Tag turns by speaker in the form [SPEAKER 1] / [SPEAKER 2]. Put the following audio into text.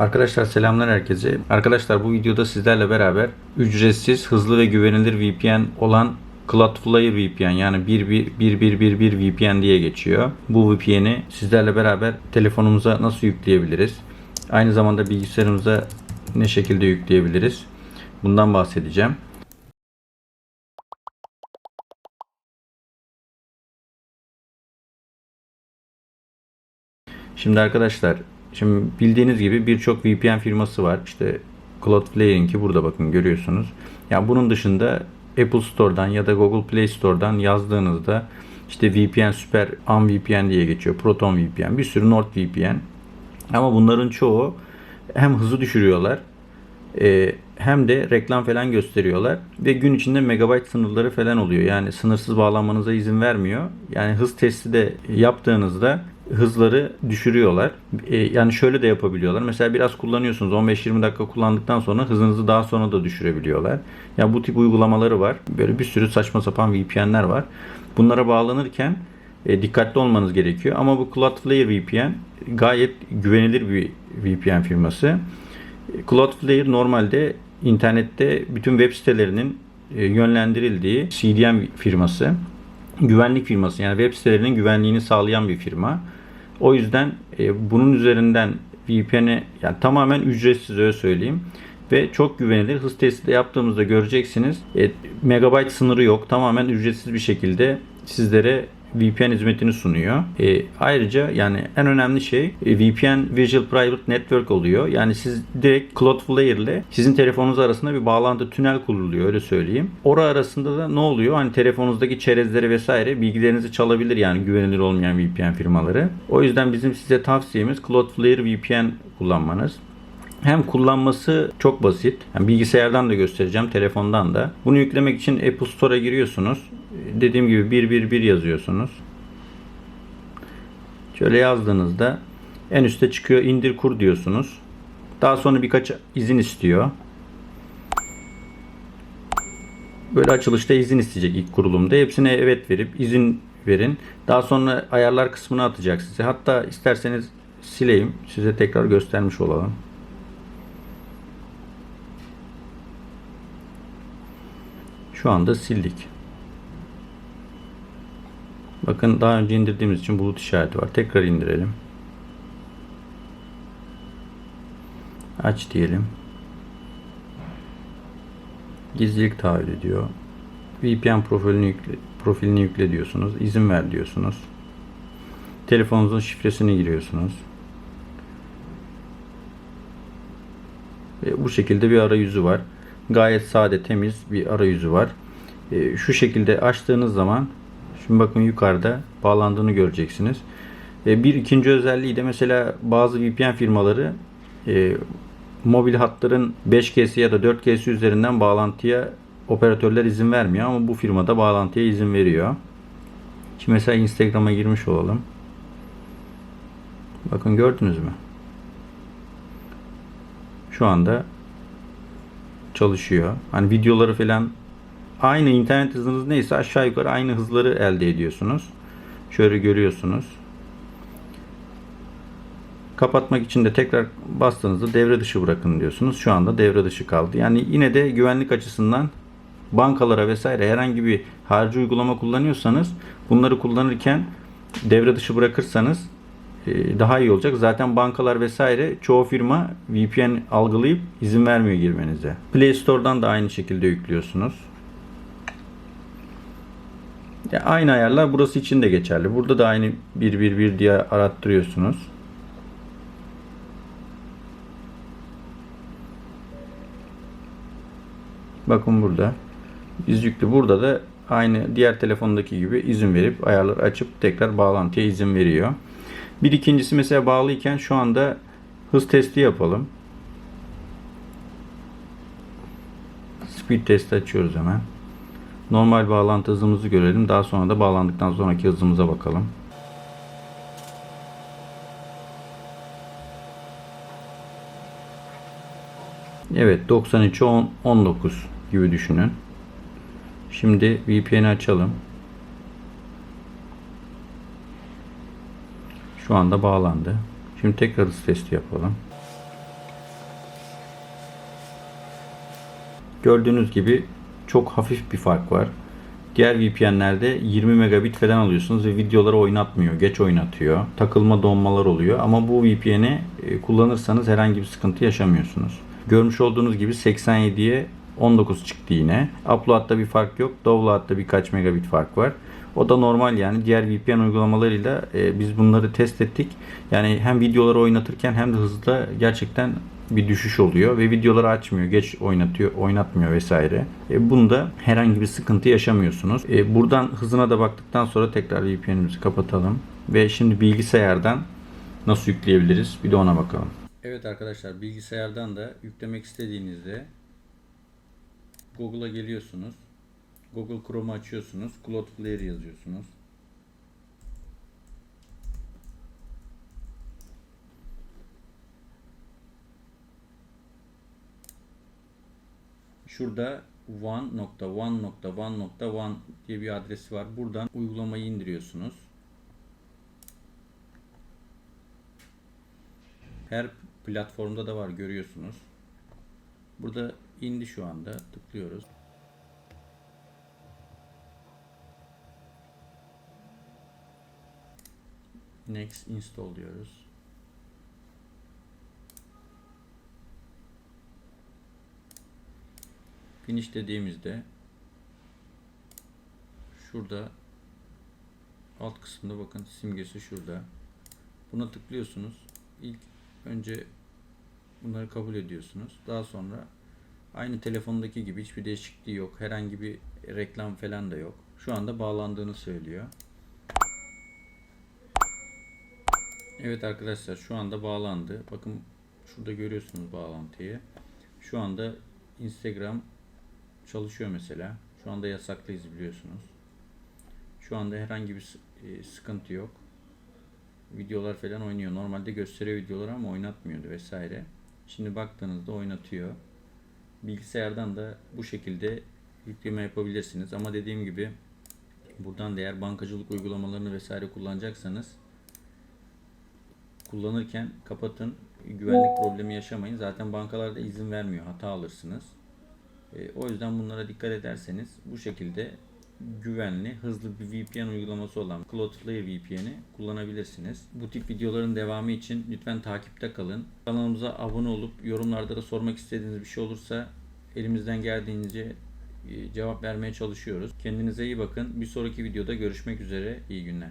[SPEAKER 1] Arkadaşlar selamlar herkese. Arkadaşlar bu videoda sizlerle beraber ücretsiz, hızlı ve güvenilir VPN olan Cloudflare VPN yani 111111 VPN diye geçiyor. Bu VPN'i sizlerle beraber telefonumuza nasıl yükleyebiliriz? Aynı zamanda bilgisayarımıza ne şekilde yükleyebiliriz? Bundan bahsedeceğim. Şimdi arkadaşlar, şimdi bildiğiniz gibi birçok VPN firması var. İşte Cloudflare'inki burada bakın görüyorsunuz. Ya bunun dışında Apple Store'dan ya da Google Play Store'dan yazdığınızda işte VPN Super Am VPN diye geçiyor. Proton VPN, bir sürü NordVPN. Ama bunların çoğu hem hızı düşürüyorlar e, hem de reklam falan gösteriyorlar ve gün içinde megabayt sınırları falan oluyor. Yani sınırsız bağlanmanıza izin vermiyor. Yani hız testi de yaptığınızda hızları düşürüyorlar. E, yani şöyle de yapabiliyorlar. Mesela biraz kullanıyorsunuz. 15-20 dakika kullandıktan sonra hızınızı daha sonra da düşürebiliyorlar. Ya bu tip uygulamaları var. Böyle bir sürü saçma sapan VPN'ler var. Bunlara bağlanırken e, dikkatli olmanız gerekiyor. Ama bu Cloudflare VPN gayet güvenilir bir VPN firması. Cloudflare normalde internette bütün web sitelerinin e, yönlendirildiği CDN firması. Güvenlik firması yani web sitelerinin güvenliğini sağlayan bir firma. O yüzden e, bunun üzerinden VPN'i yani tamamen ücretsiz öyle söyleyeyim. Ve çok güvenilir. Hız testi de yaptığımızda göreceksiniz. E, megabayt sınırı yok. Tamamen ücretsiz bir şekilde sizlere VPN hizmetini sunuyor. E, ayrıca yani en önemli şey e, VPN Visual Private Network oluyor. Yani siz direkt Cloudflare ile sizin telefonunuz arasında bir bağlantı tünel kuruluyor öyle söyleyeyim. Ora arasında da ne oluyor? Hani telefonunuzdaki çerezleri vesaire bilgilerinizi çalabilir yani güvenilir olmayan VPN firmaları. O yüzden bizim size tavsiyemiz Cloudflare VPN kullanmanız. Hem kullanması çok basit. Yani bilgisayardan da göstereceğim, telefondan da. Bunu yüklemek için Apple Store'a giriyorsunuz. Dediğim gibi 111 yazıyorsunuz. Şöyle yazdığınızda en üstte çıkıyor indir kur diyorsunuz. Daha sonra birkaç izin istiyor. Böyle açılışta izin isteyecek ilk kurulumda. Hepsine evet verip izin verin. Daha sonra ayarlar kısmına atacak size. Hatta isterseniz sileyim. Size tekrar göstermiş olalım. Şu anda sildik. Bakın daha önce indirdiğimiz için bulut işareti var. Tekrar indirelim. Aç diyelim. Gizlilik taahhüt ediyor. VPN profilini yükle, profilini yükle diyorsunuz. İzin ver diyorsunuz. Telefonunuzun şifresini giriyorsunuz. Ve bu şekilde bir arayüzü var. Gayet sade, temiz bir arayüzü var. E, şu şekilde açtığınız zaman şimdi bakın yukarıda bağlandığını göreceksiniz. E, bir ikinci özelliği de mesela bazı VPN firmaları e, mobil hatların 5G'si ya da 4G'si üzerinden bağlantıya operatörler izin vermiyor ama bu firmada bağlantıya izin veriyor. Şimdi mesela Instagram'a girmiş olalım. Bakın gördünüz mü? Şu anda çalışıyor. Hani videoları falan aynı internet hızınız neyse aşağı yukarı aynı hızları elde ediyorsunuz. Şöyle görüyorsunuz. Kapatmak için de tekrar bastığınızda devre dışı bırakın diyorsunuz. Şu anda devre dışı kaldı. Yani yine de güvenlik açısından bankalara vesaire herhangi bir harici uygulama kullanıyorsanız bunları kullanırken devre dışı bırakırsanız daha iyi olacak. Zaten bankalar vesaire çoğu firma VPN algılayıp izin vermiyor girmenize. Play Store'dan da aynı şekilde yüklüyorsunuz. Ya aynı ayarlar burası için de geçerli. Burada da aynı 111 diye arattırıyorsunuz. Bakın burada. Biz yüklü. Burada da aynı diğer telefondaki gibi izin verip ayarları açıp tekrar bağlantıya izin veriyor. Bir ikincisi mesela bağlıyken şu anda hız testi yapalım. Speed testi açıyoruz hemen. Normal bağlantı hızımızı görelim. Daha sonra da bağlandıktan sonraki hızımıza bakalım. Evet 93 10 19 gibi düşünün. Şimdi VPN'i açalım. Şu anda bağlandı. Şimdi tekrar hız testi yapalım. Gördüğünüz gibi çok hafif bir fark var. Diğer VPN'lerde 20 megabit falan alıyorsunuz ve videoları oynatmıyor, geç oynatıyor. Takılma donmalar oluyor ama bu VPN'i e, kullanırsanız herhangi bir sıkıntı yaşamıyorsunuz. Görmüş olduğunuz gibi 87'ye 19 çıktı yine. Upload'da bir fark yok. Download'da birkaç megabit fark var. O da normal yani. Diğer VPN uygulamalarıyla e, biz bunları test ettik. Yani hem videoları oynatırken hem de hızda gerçekten bir düşüş oluyor ve videoları açmıyor, geç oynatıyor, oynatmıyor vesaire. E, bunda herhangi bir sıkıntı yaşamıyorsunuz. E, buradan hızına da baktıktan sonra tekrar VPN'imizi kapatalım ve şimdi bilgisayardan nasıl yükleyebiliriz? Bir de ona bakalım. Evet arkadaşlar bilgisayardan da yüklemek istediğinizde Google'a geliyorsunuz. Google Chrome'u açıyorsunuz. Cloudflare yazıyorsunuz. Şurada one.one.one.one diye bir adresi var. Buradan uygulamayı indiriyorsunuz. Her platformda da var görüyorsunuz. Burada indi şu anda. Tıklıyoruz. Next install diyoruz. Finish dediğimizde şurada alt kısımda bakın simgesi şurada. Buna tıklıyorsunuz. İlk önce bunları kabul ediyorsunuz. Daha sonra aynı telefondaki gibi hiçbir değişikliği yok. Herhangi bir reklam falan da yok. Şu anda bağlandığını söylüyor. Evet arkadaşlar şu anda bağlandı. Bakın şurada görüyorsunuz bağlantıyı. Şu anda Instagram çalışıyor mesela. Şu anda yasaklıyız biliyorsunuz. Şu anda herhangi bir e, sıkıntı yok. Videolar falan oynuyor. Normalde gösteriyor videoları ama oynatmıyordu vesaire. Şimdi baktığınızda oynatıyor. Bilgisayardan da bu şekilde yükleme yapabilirsiniz. Ama dediğim gibi buradan değer bankacılık uygulamalarını vesaire kullanacaksanız kullanırken kapatın. Güvenlik problemi yaşamayın. Zaten bankalarda izin vermiyor. Hata alırsınız. E, o yüzden bunlara dikkat ederseniz bu şekilde güvenli, hızlı bir VPN uygulaması olan Cloudflare VPN'i kullanabilirsiniz. Bu tip videoların devamı için lütfen takipte kalın. Kanalımıza abone olup yorumlarda da sormak istediğiniz bir şey olursa elimizden geldiğince e, cevap vermeye çalışıyoruz. Kendinize iyi bakın. Bir sonraki videoda görüşmek üzere. İyi günler.